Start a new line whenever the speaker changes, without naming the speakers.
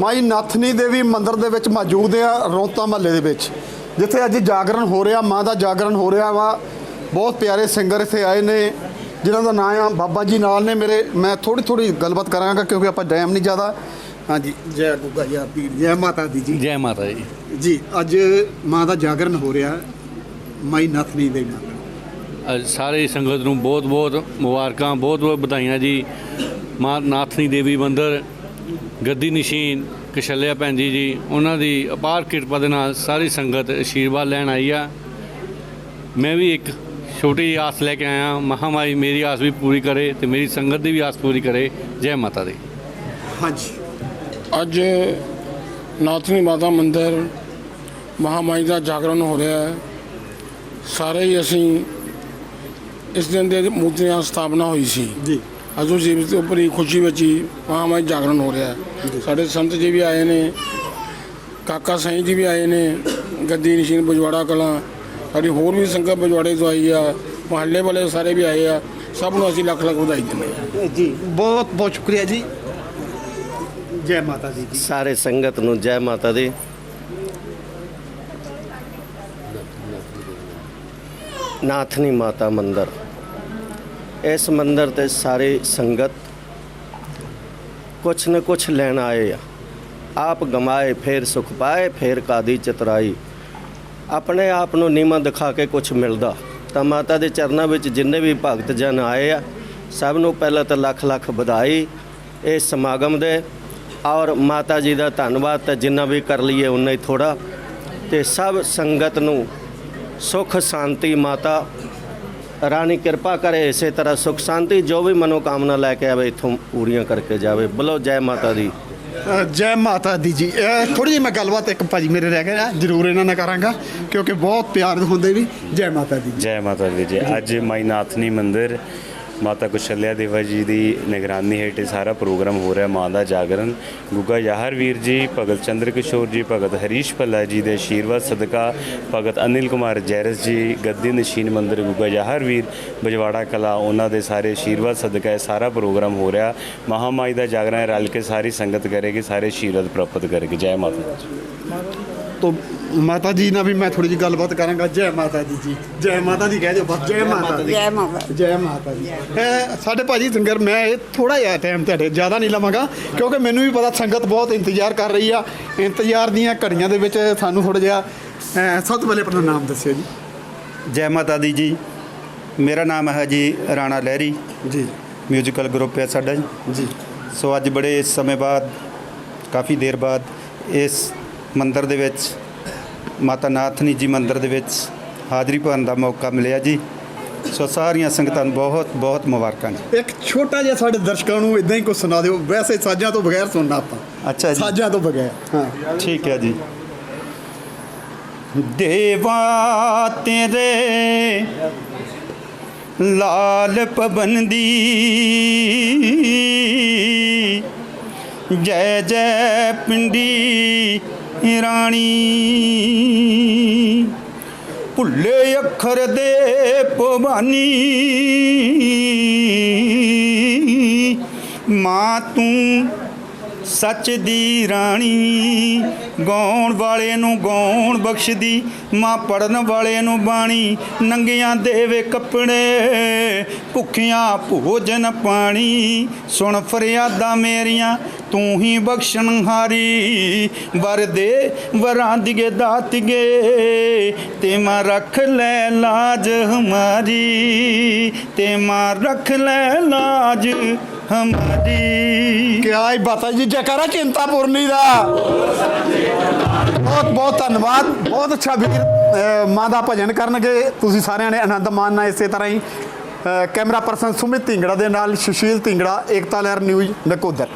ਮਾਈ ਨਾਥਨੀ ਦੇਵੀ ਮੰਦਿਰ ਦੇ ਵਿੱਚ ਮੌਜੂਦ ਆ ਰੌਂਤਾ ਮਹੱਲੇ ਦੇ ਵਿੱਚ। ਜਿੱਥੇ ਅੱਜ ਜਾਗਰਣ ਹੋ ਰਿਹਾ ਮਾਂ ਦਾ ਜਾਗਰਣ ਹੋ ਰਿਹਾ ਵਾ। ਬਹੁਤ ਪਿਆਰੇ ਸਿੰਗਰ ਇੱਥੇ ਆਏ ਨੇ ਜਿਨ੍ਹਾਂ ਦਾ ਨਾਮ ਆ ਬਾਬਾ ਜੀ ਨਾਲ ਨੇ ਮੇਰੇ। ਮੈਂ ਥੋੜੀ ਥੋੜੀ ਗੱਲਬਾਤ ਕਰਾਂਗਾ ਕਿਉਂਕਿ ਆਪਾਂ ਟਾਈਮ ਨਹੀਂ ਜ਼ਿਆਦਾ। ਹਾਂਜੀ ਜੈ ਗੁੱਗਾ ਜੀ ਪੀਰ ਜੈ ਮਾਤਾ ਦੀ ਜੀ।
ਜੈ ਮਾਤਾ ਜੀ
ਜੀ ਅੱਜ ਮਾਂ ਦਾ ਜਾਗਰਣ ਹੋ ਰਿਹਾ ਮਾਈ ਨਾਥਨੀ ਦੇਵੀ ਮੰਦਿਰ
ਅੱਜ ਸਾਰੇ ਸੰਗਤ ਨੂੰ ਬਹੁਤ ਬਹੁਤ ਮੁਬਾਰਕਾਂ ਬਹੁਤ ਬਹੁਤ ਵਧਾਈਆਂ ਜੀ। ਮਾਂ ਨਾਥਨੀ ਦੇਵੀ ਮੰਦਿਰ ਗੱਦੀ ਨਿਸ਼ੀਨ ਕਸ਼ਲਿਆ ਭੈਣ ਜੀ ਜੀ ਉਹਨਾਂ ਦੀ ਅਪਾਰ ਕਿਰਪਾ ਦੇ ਨਾਲ ਸਾਰੀ ਸੰਗਤ ਆਸ਼ੀਰਵਾਦ ਲੈਣ ਆਈ ਆ। ਮੈਂ ਵੀ ਇੱਕ ਛੋਟੀ ਜਿਹੀ ਆਸ ਲੈ ਕੇ ਆਇਆ ਮਹਾਮਾਈ ਮੇਰੀ ਆਸ ਵੀ ਪੂਰੀ ਕਰੇ ਤੇ ਮੇਰੀ ਸੰਗਤ ਦੀ ਵੀ ਆਸ ਪੂਰੀ ਕਰੇ। ਜੈ ਮਾਤਾ ਦੀ।
ਹਾਂਜੀ।
ਅੱਜ ਨਾਥਨੀ ਮਾਤਾ ਮੰਦਿਰ ਮਹਾਮਾਈ ਦਾ ਜਾਗਰਣ ਹੋ ਰਿਹਾ ਹੈ। ਸਾਰੇ ਹੀ ਅਸੀਂ ਇਸ ਦਿਨ ਦੇ ਮੂਰਤੀਆਂ ਸਥਾਪਨਾ ਹੋਈ ਸੀ।
ਜੀ।
ਅਜੋ ਜੀਵ ਦੇ ਉੱਪਰ ਹੀ ਖੁਸ਼ੀ ਵਿੱਚ ਹੀ ਮਹਾਮਾਈ ਜਾਗਰਣ ਹੋ ਰਿਹਾ ਹੈ। ਸਾਡੇ ਸੰਤ ਜੀ ਵੀ ਆਏ ਨੇ ਕਾਕਾ ਸਾਈਂ ਜੀ ਵੀ ਆਏ ਨੇ ਗੱਦੀ ਨਿਸ਼ੀਨ ਬਜਵਾੜਾ ਕਲਾਂ ਸਾਡੀ ਹੋਰ ਵੀ ਸੰਗਤ ਬਜਵਾੜੇ ਤੋਂ ਆਈ ਆ ਮਹੱਲੇ ਵਾਲੇ ਸਾਰੇ ਵੀ ਆਏ ਆ ਸਭ ਨੂੰ ਅਸੀਂ ਲੱਖ ਲੱਖ ਵਧਾਈ ਦਿੰਦੇ ਹਾਂ।
ਜੀ ਬਹੁਤ ਬਹੁਤ ਸ਼ੁਕਰੀਆ ਜੀ। ਜੈ ਮਾਤਾ ਦੀ ਜੀ।
ਸਾਰੇ ਸੰਗਤ ਨੂੰ ਜੈ ਮਾਤਾ ਦੀ। ਨਾਥਨੀ ਮਾਤਾ ਮੰਦਿਰ। ਇਸ ਮੰਦਰ ਤੇ ਸਾਰੇ ਸੰਗਤ ਕੁਛ ਨਾ ਕੁਛ ਲੈਣ ਆਏ ਆ। ਆਪ ਗਮਾਏ ਫੇਰ ਸੁਖ ਪਾਏ, ਫੇਰ ਕਾਦੀ ਚਤਰਾਈ। ਆਪਣੇ ਆਪ ਨੂੰ ਨੀਵਾਂ ਦਿਖਾ ਕੇ ਕੁਛ ਮਿਲਦਾ। ਤਾਂ ਮਾਤਾ ਦੇ ਚਰਨਾਂ ਵਿੱਚ ਜਿੰਨੇ ਵੀ ਭਗਤ ਜਨ ਆਏ ਆ, ਸਭ ਨੂੰ ਪਹਿਲਾਂ ਤਾਂ ਲੱਖ ਲੱਖ ਵਧਾਈ ਇਸ ਸਮਾਗਮ ਦੇ। ਔਰ ਮਾਤਾ ਜੀ ਦਾ ਧੰਨਵਾਦ ਤਾਂ ਜਿੰਨਾ ਵੀ ਕਰ ਲਈਏ ਉਨਾ ਹੀ ਥੋੜਾ ਤੇ ਸਭ ਸੰਗਤ ਨੂੰ ਸੁਖ, ਸ਼ਾਂਤੀ ਮਾਤਾ ਰਾਣੀ ਕਿਰਪਾ ਕਰੇ ਇਸੇ ਤਰ੍ਹਾਂ ਸੁਖ ਸ਼ਾਂਤੀ ਜੋ ਵੀ ਮਨੋਕਾਮਨਾ ਲੈ ਕੇ ਆਵੇ ਇਥੋਂ ਪੂਰੀਆਂ ਕਰਕੇ ਜਾਵੇ ਬੋਲੋ ਜੈ ਮਾਤਾ ਦੀ
ਜੈ ਮਾਤਾ ਦੀ ਜੀ ਥੋੜੀ ਜਿਹੀ ਮੈਂ ਗੱਲਬਾਤ ਇੱਕ ਭਾਜੀ ਮੇਰੇ ਰਹਿ ਗਏ ਆ ਜਰੂਰ ਇਹਨਾਂ ਨਾਲ ਕਰਾਂਗਾ ਕਿਉਂਕਿ ਬਹੁਤ ਪਿਆਰ ਹੁੰਦੇ ਵੀ ਜੈ ਮਾਤਾ ਦੀ ਜੀ
ਜੈ ਮਾਤਾ ਦੀ ਜੀ ਅੱਜ ਮਾਈ ਨਾਥਨੀ ਮੰਦਿਰ ਮਾਤਾ ਕੁਸ਼ਲਿਆ ਦੇਵਾ ਜੀ ਦੀ ਨਿਗਰਾਨੀ ਹੇਠ ਇਹ ਸਾਰਾ ਪ੍ਰੋਗਰਾਮ ਹੋ ਰਿਹਾ, ਮਾਂ ਦਾ ਜਾਗਰਣ। ਗੁੱਗਾ ਯਾਹਰਵੀਰ ਜੀ, ਭਗਤ ਚੰਦਰ ਕਿਸ਼ੋਰ ਜੀ, ਭਗਤ ਹਰੀਸ਼ ਭੱਲਾ ਜੀ ਦੇ ਆਸ਼ੀਰਵਾਦ ਸਦਕਾ, ਭਗਤ ਅਨਿਲ ਕੁਮਾਰ ਜੈਰਸ ਜੀ, ਗੱਦੀ ਨਸ਼ੀਨ ਮੰਦਿਰ ਗੁੱਗਾ ਯਾਹਰਵੀਰ ਬਜਵਾੜਾ ਕਲਾ, ਉਹਨਾਂ ਦੇ ਸਾਰੇ ਆਸ਼ੀਰਵਾਦ ਸਦਕਾ ਇਹ ਸਾਰਾ ਪ੍ਰੋਗਰਾਮ ਹੋ ਰਿਹਾ। ਮਹਾਮਾਈ ਦਾ ਜਾਗਰਣ ਰਲ ਕੇ ਸਾਰੀ ਸੰਗਤ ਕਰੇਗੀ, ਸਾਰੇ ਆਸ਼ੀਰਵਾਦ ਪ੍ਰਾਪਤ ਕਰੇਗੀ। ਜੈ ਮਾਤਾ ਦੀ।
ਤੋਂ ਮਾਤਾ ਜੀ ਨਾਲ ਵੀ ਮੈਂ ਥੋੜੀ ਜਿਹੀ ਗੱਲਬਾਤ ਕਰਾਂਗਾ। ਜੈ ਮਾਤਾ ਦੀ ਜੀ। ਜੈ ਮਾਤਾ ਦੀ ਕਹਿ ਦਿਓ ਬਸ। ਜੈ ਮਾਤਾ ਦੀ।
ਜੈ ਮਾਤਾ
ਜੈ ਮਾਤਾ ਦੀ। ਇਹ ਸਾਡੇ ਭਾਜੀ ਸਿੰਗਰ ਮੈਂ ਇਹ ਥੋੜਾ ਜਿਹਾ ਟਾਈਮ ਤੁਹਾਡੇ ਜ਼ਿਆਦਾ ਨਹੀਂ ਲਵਾਂਗਾ ਕਿਉਂਕਿ ਮੈਨੂੰ ਵੀ ਪਤਾ ਸੰਗਤ ਬਹੁਤ ਇੰਤਜ਼ਾਰ ਕਰ ਰਹੀ ਆ। ਇੰਤਜ਼ਾਰ ਦੀਆਂ ਘੜੀਆਂ ਦੇ ਵਿੱਚ ਸਾਨੂੰ ਥੋੜਾ ਜਿਹਾ ਸਭ ਤੋਂ ਪਹਿਲੇ ਆਪਣਾ ਨਾਮ ਦੱਸਿਓ ਜੀ।
ਜੈ ਮਾਤਾ ਦੀ ਜੀ। ਮੇਰਾ ਨਾਮ ਹੈ ਜੀ ਰਾਣਾ ਲਹਿਰੀ।
ਜੀ।
ਮਿਊਜ਼ੀਕਲ ਗਰੁੱਪ ਹੈ ਸਾਡਾ ਜੀ।
ਜੀ।
ਸੋ ਅੱਜ ਬੜੇ ਸਮੇਂ ਬਾਅਦ ਕਾਫੀ ਦੇਰ ਬਾਅਦ ਇਸ ਮੰਦਿਰ ਦੇ ਵਿੱਚ ਮਾਤਾ ਨਾਥਨੀ ਜੀ ਮੰਦਿਰ ਦੇ ਵਿੱਚ ਹਾਜ਼ਰੀ ਭਰਨ ਦਾ ਮੌਕਾ ਮਿਲਿਆ ਜੀ। ਸੋ ਸਾਰੀਆਂ ਸੰਗਤਾਂ ਨੂੰ ਬਹੁਤ ਬਹੁਤ ਮੁਬਾਰਕਾਂ ਜੀ।
ਇੱਕ ਛੋਟਾ ਜਿਹਾ ਸਾਡੇ ਦਰਸ਼ਕਾਂ ਨੂੰ ਇਦਾਂ ਹੀ ਕੁਝ ਸੁਣਾ ਦਿਓ। ਵੈਸੇ ਸਾਜ਼ਾਂ ਤੋਂ ਬਗੈਰ ਸੁਣਨਾ ਆਪਾਂ।
ਅੱਛਾ ਜੀ।
ਸਾਜ਼ਾਂ ਤੋਂ ਬਗੈਰ ਹਾਂ।
ਠੀਕ ਹੈ ਜੀ। ਦੇਵਾ ਤੇਰੇ ਲਾਲ ਪਬੰਦੀ ਜੈ ਜੈ ਪਿੰਡੀ ਰਾਣੀ। ਭੁੱਲੇ ਅੱਖਰ ਦੇ ਭਵਾਨੀ। ਮਾਂ ਤੂੰ ਸੱਚ ਦੀ ਰਾਣੀ। ਗਾਉਣ ਵਾਲੇ ਨੂੰ ਗਾਉਣ ਬਖਸ਼ਦੀ, ਮਾਂ ਪੜਨ ਵਾਲੇ ਨੂੰ ਬਾਣੀ। ਨੰਗਿਆਂ ਦੇਵੇ ਕੱਪੜੇ, ਭੁੱਖਿਆਂ ਭੋਜਨ ਪਾਣੀ। ਸੁਣ ਫਰਿਆਦਾ ਮੇਰੀਆਂ ਤੂੰ ਹੀ ਬਖਸ਼ਣ ਹਾਰੀ ਵਰ ਦੇ ਵਰਾਂ ਦਿਗੇ ਦਾਤਗੇ ਤੇ ਮਾਂ ਰੱਖ ਲੈ ਲਾਜ ਹਮਾਰੀ, ਤੇ ਮਾਂ ਰੱਖ ਲੈ ਲਾਜ ਹਮਾਰੀ।
ਕਿਆ ਹੀ ਬਾਤ ਜੀ, ਜੈਕਾਰਾ ਚਿੰਤਾਪੁਰਨੀ ਦਾ। ਬਹੁਤ ਬਹੁਤ ਧੰਨਵਾਦ। ਬਹੁਤ ਅੱਛਾ ਵੀਰ ਮਾਂ ਦਾ ਭਜਨ ਕਰਨਗੇ। ਤੁਸੀਂ ਸਾਰਿਆਂ ਨੇ ਆਨੰਦ ਮਾਣਨਾ ਇਸੇ ਤਰ੍ਹਾਂ ਹੀ। ਕੈਮਰਾ ਪਰਸਨ ਸੁਮਿਤ ਢਿੰਗੜਾ ਦੇ ਨਾਲ ਸੁਸ਼ੀਲ ਢਿੰਗੜਾ, ਏਕਤਾ ਲਹਿਰ ਨਿਊਜ਼ ਨਕੋਦਰ।